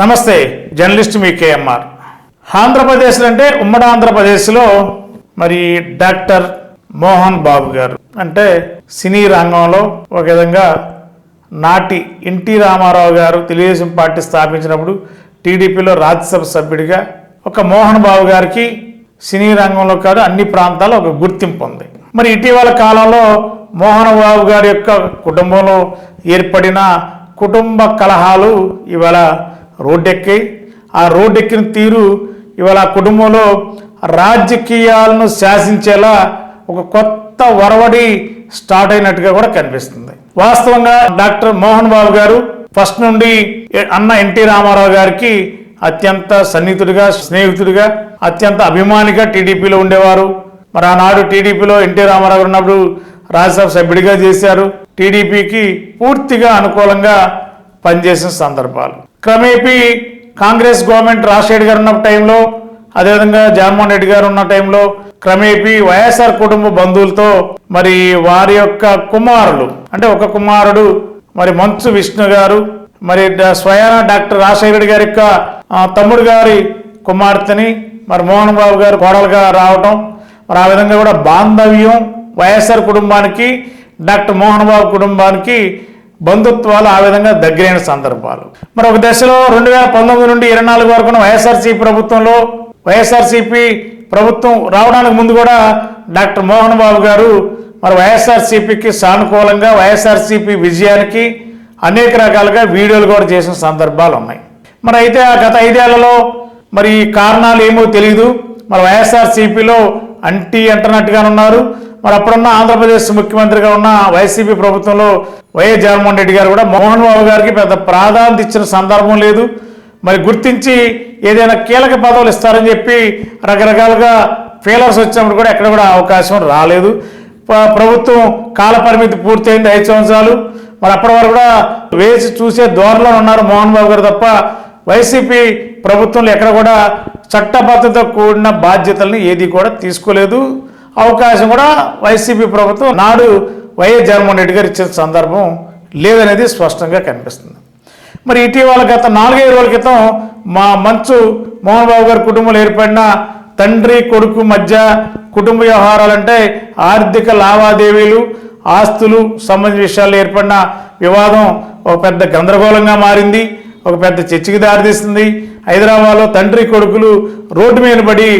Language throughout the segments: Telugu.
నమస్తే జర్నలిస్ట్ మీ కేఎంఆర్. ఆంధ్రప్రదేశ్లో అంటే ఉమ్మడి ఆంధ్రప్రదేశ్లో మరి డాక్టర్ మోహన్ బాబు గారు. అంటే సినీ రంగంలో ఒక విధంగా నాటి ఎన్టీ రామారావు గారు తెలుగుదేశం పార్టీ స్థాపించినప్పుడు టీడీపీలో రాజ్యసభ సభ్యుడిగా ఒక మోహన్ బాబు గారికి సినీ రంగంలో కాదు అన్ని ప్రాంతాల్లో ఒక గుర్తింపు ఉంది. మరి ఇటీవల కాలంలో మోహన్ బాబు గారి యొక్క కుటుంబంలో ఏర్పడిన కుటుంబ కలహాలు ఇవాళ రోడ్డెక్కాయి ఆ రోడ్డెక్కిన తీరు ఇవాళ ఆ కుటుంబంలో రాజకీయాలను శాసించేలా ఒక కొత్త వరవడి స్టార్ట్ అయినట్టుగా కూడా కనిపిస్తుంది. వాస్తవంగా డాక్టర్ మోహన్ బాబు గారు ఫస్ట్ నుండి అన్న ఎన్టీ రామారావు గారికి అత్యంత సన్నిహితుడిగా స్నేహితుడిగా అత్యంత అభిమానిగా టీడీపీలో ఉండేవారు. మరి ఆనాడు టీడీపీలో ఎన్టీ రామారావు ఉన్నప్పుడు రాజ్యసభ సభ్యుడిగా చేశారు. టీడీపీకి పూర్తిగా అనుకూలంగా పనిచేసిన సందర్భాలు. క్రమేపీ కాంగ్రెస్ గవర్నమెంట్ రాజశేఖర్ గారు ఉన్న టైంలో అదేవిధంగా జగన్మోహన్ రెడ్డి గారు ఉన్న టైంలో క్రమేపీ వైఎస్ఆర్ కుటుంబ బంధువులతో మరి వారి యొక్క కుమారులు అంటే ఒక కుమారుడు మరి మంచు విష్ణు గారు మరి డ- స్వయాన డాక్టర్ రాజశేఖర రెడ్డి గారి యొక్క తమ్ముడు గారి కుమార్తెని మరి మోహన్ బాబు గారు కోడలుగా రావటం మరి ఆ విధంగా కూడా బాంధవ్యం వైఎస్ఆర్ కుటుంబానికి డాక్టర్ మోహన్ బాబు కుటుంబానికి బంధుత్వాలు ఆ విధంగా దగ్గరైన సందర్భాలు. మరి ఒక దశలో రెండు వేల పంతొమ్మిది నుండి ఇరవై నాలుగు వరకు వైఎస్ఆర్సీపీ ప్రభుత్వంలో వైఎస్ఆర్సీపీ ప్రభుత్వం రావడానికి ముందు కూడా డాక్టర్ మోహన్ బాబు గారు మరి వైఎస్ఆర్సీపీకి సానుకూలంగా వైఎస్ఆర్సీపీ విజయానికి అనేక రకాలుగా వీడియోలు కూడా చేసిన సందర్భాలు ఉన్నాయి. మరి అయితే ఆ గత ఐదేళ్ళలో మరి ఈ కారణాలు ఏమో తెలియదు మరి వైఎస్ఆర్సీపీలో అంటీ అంటున్నట్టుగానే ఉన్నారు మరి అప్పుడున్న ఆంధ్రప్రదేశ్ ముఖ్యమంత్రిగా ఉన్న వైసీపీ ప్రభుత్వంలో వైఎస్ జగన్మోహన్ రెడ్డి గారు కూడా మోహన్ బాబు గారికి పెద్ద ప్రాధాన్యత ఇచ్చిన సందర్భం లేదు. మరి గుర్తించి ఏదైనా కీలక పదవులు ఇస్తారని చెప్పి రకరకాలుగా ఫీలర్స్ వచ్చినప్పుడు కూడా ఎక్కడ కూడా అవకాశం రాలేదు. ప్రభుత్వం కాలపరిమితి పూర్తయింది ఐదు సంవత్సరాలు. మరి అప్పటి వరకు కూడా వేసి చూసే ధోరణిలో ఉన్నారు మోహన్ బాబు గారు తప్ప వైసీపీ ప్రభుత్వంలో ఎక్కడ కూడా చట్టబద్ధతో కూడిన బాధ్యతల్ని ఏది కూడా తీసుకోలేదు. అవకాశం కూడా వైసీపీ ప్రభుత్వం నాడు వైఎస్ జగన్మోహన్ రెడ్డి గారు ఇచ్చిన సందర్భం లేదనేది స్పష్టంగా కనిపిస్తుంది. మరి ఇటీవల గత నాలుగైదు రోజుల క్రితం మా మంచు మోహన్ బాబు గారి కుటుంబంలో ఏర్పడిన తండ్రి కొడుకు మధ్య కుటుంబ వ్యవహారాలంటే ఆర్థిక లావాదేవీలు ఆస్తులు సంబంధించిన విషయాల్లో ఏర్పడిన వివాదం ఒక పెద్ద గందరగోళంగా మారింది ఒక పెద్ద చర్చకి దారితీస్తుంది హైదరాబాద్లో తండ్రి కొడుకులు రోడ్డు మీద పడి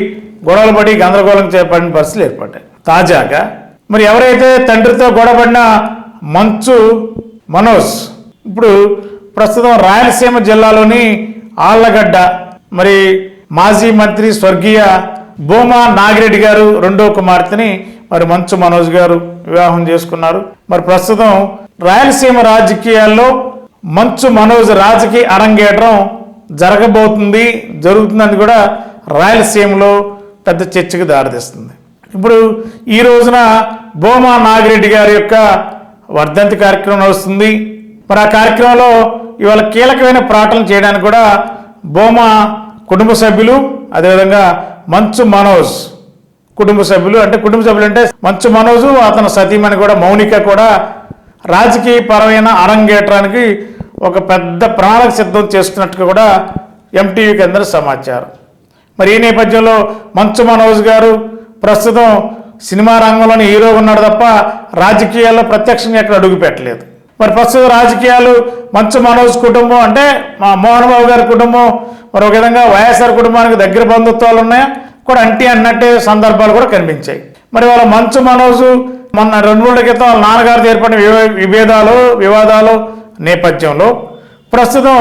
గొడవలు పడి గందరగోళం చేపడిన పరిస్థితులు ఏర్పడ్డాయి. తాజాగా మరి ఎవరైతే తండ్రితో గొడవపడిన మంచు మనోజ్ ఇప్పుడు ప్రస్తుతం రాయలసీమ జిల్లాలోని ఆళ్ళగడ్డ మరి మాజీ మంత్రి స్వర్గీయ భూమా నాగిరెడ్డి గారు రెండో కుమార్తెని మరి మంచు మనోజ్ గారు వివాహం చేసుకున్నారు. మరి ప్రస్తుతం రాయలసీమ రాజకీయాల్లో మంచు మనోజ్ రాజకీయ అరంగేట్రం జరగబోతుంది జరుగుతుందని కూడా రాయలసీమలో పెద్ద చర్చకు దారితీస్తుంది. ఇప్పుడు ఈ రోజున భోమా నాగిరెడ్డి గారి యొక్క వర్ధంతి కార్యక్రమం నడుస్తుంది. మరి ఆ కార్యక్రమంలో ఇవాళ కీలకమైన ప్రాటలు చేయడానికి కూడా భోమా కుటుంబ సభ్యులు అదేవిధంగా మంచు మనోజ్ కుటుంబ సభ్యులు అంటే కుటుంబ సభ్యులు అంటే మంచు మనోజు అతని సతీమణి కూడా మౌనిక కూడా రాజకీయ పరమైన అరంగేట్రానికి ఒక పెద్ద ప్రణాళిక సిద్ధం చేస్తున్నట్టుగా కూడా ఎంటీవీకి అందరూ సమాచారం. మరి ఈ నేపథ్యంలో మంచు మనోజ్ గారు ప్రస్తుతం సినిమా రంగంలోని హీరో ఉన్నాడు తప్ప రాజకీయాల్లో ప్రత్యక్షంగా ఎక్కడ అడుగు పెట్టలేదు. మరి ప్రస్తుతం రాజకీయాలు మంచు మనోజ్ కుటుంబం అంటే మా మోహన్ బాబు గారి కుటుంబం మరో విధంగా వైఎస్ఆర్ కుటుంబానికి దగ్గర బంధుత్వాలు ఉన్నాయి? కూడా అంటే అన్నట్టే సందర్భాలు కూడా కనిపించాయి. మరి వాళ్ళ మంచు మనోజు మొన్న రెండు మూడు క్రితం వాళ్ళ నాన్నగారితో ఏర్పడిన విభేదాలు వివాదాలు నేపథ్యంలో ప్రస్తుతం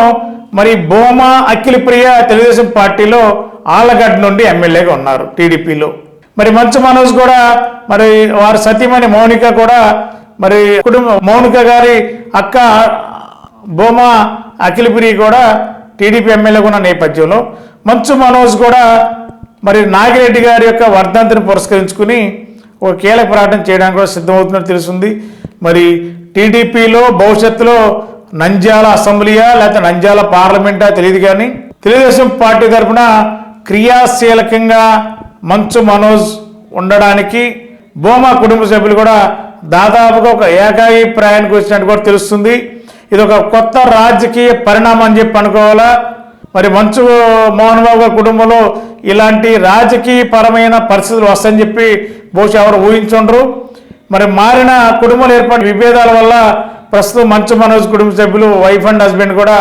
మరి భూమా అఖిలప్రియ తెలుగుదేశం పార్టీలో ఆళ్ళగడ్డ నుండి ఎమ్మెల్యేగా ఉన్నారు టీడీపీలో. మరి మంచు మనోజ్ కూడా మరి వారి సతీమణి మౌనిక కూడా మరి కుటుంబ మౌనిక గారి అక్క భూమా అఖిలప్రియ కూడా టీడీపీ ఎమ్మెల్యేగా ఉన్న నేపథ్యంలో మంచు మనోజ్ కూడా మరి నాగిరెడ్డి గారి యొక్క వర్ధంతిని పురస్కరించుకుని ఒక కీలక పోరాటం చేయడానికి కూడా సిద్ధమవుతున్నట్టు తెలుస్తుంది. మరి టీడీపీలో భవిష్యత్తులో నంద్యాల అసెంబ్లీయా లేకపోతే నంద్యాల పార్లమెంటా తెలియదు కానీ తెలుగుదేశం పార్టీ తరఫున క్రియాశీలకంగా మంచు మనోజ్ ఉండడానికి భూమా కుటుంబ సభ్యులు కూడా దాదాపుగా ఒక ఏకాభిప్రాయానికి వచ్చినట్టు కూడా తెలుస్తుంది. ఇది ఒక కొత్త రాజకీయ పరిణామం అని చెప్పి అనుకోవాలా? మరి మంచు మోహన్ బాబు గారి కుటుంబంలో ఇలాంటి రాజకీయపరమైన పరిస్థితులు వస్తాయని చెప్పి బహుశా ఎవరు ఊహించుండ్రు. మరి మారిన కుటుంబంలో ఏర్పడిన విభేదాల వల్ల ప్రస్తుతం మంచు మనోజ్ కుటుంబ సభ్యులు వైఫ్ అండ్ హస్బెండ్ కూడా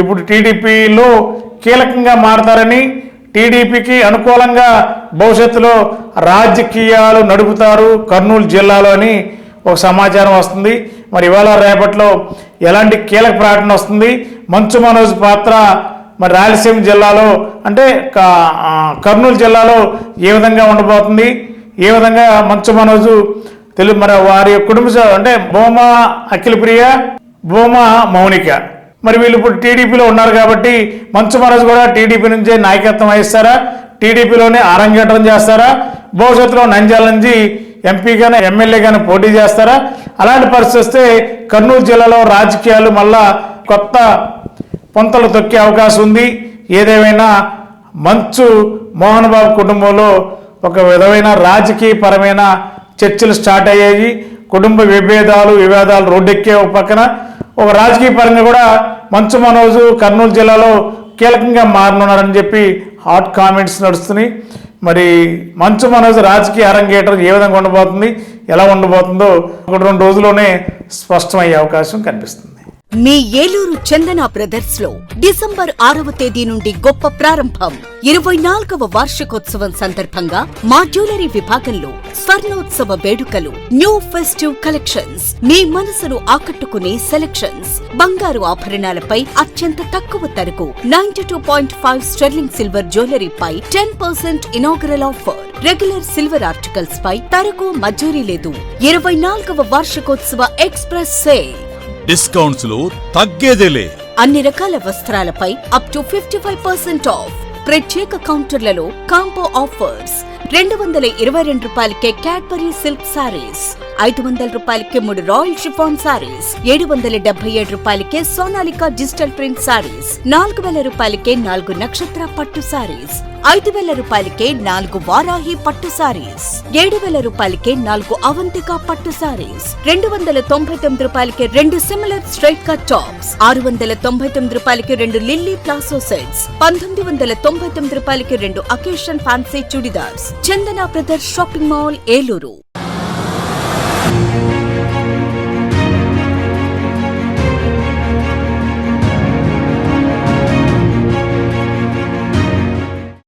ఇప్పుడు టీడీపీలో కీలకంగా మారతారని టీడీపీకి అనుకూలంగా భవిష్యత్తులో రాజకీయాలు నడుపుతారు కర్నూలు జిల్లాలో అని ఒక సమాచారం వస్తుంది. మరి ఇవాళ రేపట్లో ఎలాంటి కీలక ప్రకటన వస్తుంది? మంచు మనోజ్ పాత్ర మరి రాయలసీమ జిల్లాలో అంటే కర్నూలు జిల్లాలో ఏ విధంగా ఉండబోతుంది? ఏ విధంగా మంచు మనోజు తెలుగు మరి వారి కుటుంబ సభ్యు- అంటే భూమా అఖిలప్రియ భూమా మౌనిక మరి వీళ్ళు ఇప్పుడు టీడీపీలో ఉన్నారు కాబట్టి మంచు మహారాజ్ కూడా టీడీపీ నుంచే నాయకత్వం వహిస్తారా? టీడీపీలోనే ఆరంగేటం చేస్తారా? భవిష్యత్తులో నంద్యాల నుంచి ఎంపీగానే ఎమ్మెల్యేగానే పోటీ చేస్తారా? అలాంటి పరిస్థితి వస్తే కర్నూలు జిల్లాలో రాజకీయాలు మళ్ళా కొత్త పొంతలు తొక్కే అవకాశం ఉంది. ఏదేమైనా మంచు మోహన్ బాబు కుటుంబంలో ఒక విధమైన రాజకీయపరమైన చర్చలు స్టార్ట్ అయ్యాయి. కుటుంబ విభేదాలు వివాదాలు రోడ్డెక్కే ఒక పక్కన. ఒక రాజకీయ పరంగా కూడా మంచు మనోజు కర్నూలు జిల్లాలో కీలకంగా మారనున్నారని చెప్పి హాట్ కామెంట్స్ నడుస్తున్నాయి. మరి మంచు మనోజ్ రాజకీయ అరంగేటర్ ఏ విధంగా ఉండబోతుంది ఎలా ఉండబోతుందో ఒక రెండు రోజుల్లోనే స్పష్టమయ్యే అవకాశం కనిపిస్తుంది. మీ ఏలూరు చందన బ్రదర్స్లో డిసెంబర్ ఆరవ తేదీ నుండి గొప్ప ప్రారంభం. ఇరవై నాలుగవ వార్షికోత్సవం సందర్భంగా మా జ్యువెలరీ విభాగంలో స్వర్ణోత్సవ వేడుకలు న్యూ ఫెస్టివ్ కలెక్షన్స్ మీ మనసును ఆకట్టుకునే సెలెక్షన్స్ బంగారు ఆభరణాలపై అత్యంత తక్కువ ధరకు ninety two point five sterling silver జ్యువెలరీపై ten percent inaugural offer. Regular silver articles పై తరకు మజూరీ లేదు. ఇరవై నాలుగవ వార్షికోత్సవ ఎక్స్ప్రెస్ సేల్. డిస్కౌంట్స్లో తగ్గేదేలే అన్ని రకాల వస్త్రాలపై up to fifty five percent off ప్రత్యేక కౌంటర్లలో కాంబో ఆఫర్స్ రెండు వందల ఇరవై రెండు రూపాయలకే క్యాడ్బరీ సిల్క్ సారీస్ ఐదు వందల రూపాయలకే మూడు రాయల్ షిఫాన్ సారీస్ ఏడు వందల డెబ్బై ఏడు రూపాయలకే సోనాలికా డిజిటల్ ప్రింట్ సారీస్ నాలుగు వేల రూపాయలకే నాలుగు నక్షత్ర పట్టు సారీస్ ఐదు వేల రూపాయలకే నాలుగు వారాహి పట్టు సారీస్ ఏడు వేల రూపాయలకే నాలుగు అవంతిక పట్టు సారీస్ రెండు వందల తొంభై తొమ్మిది రూపాయలకి రెండు సిమిలర్ స్ట్రైట్ కట్ టాప్స్ ఆరు వందల తొంభై తొమ్మిది రూపాయలకి రెండు లిల్లీ ప్లాసో సెట్స్ పంతొమ్మిది వందల తొంభై తొమ్మిది రూపాయలకి రెండు occasion fancy chudidars Chandana Brothers shopping mall Eluru.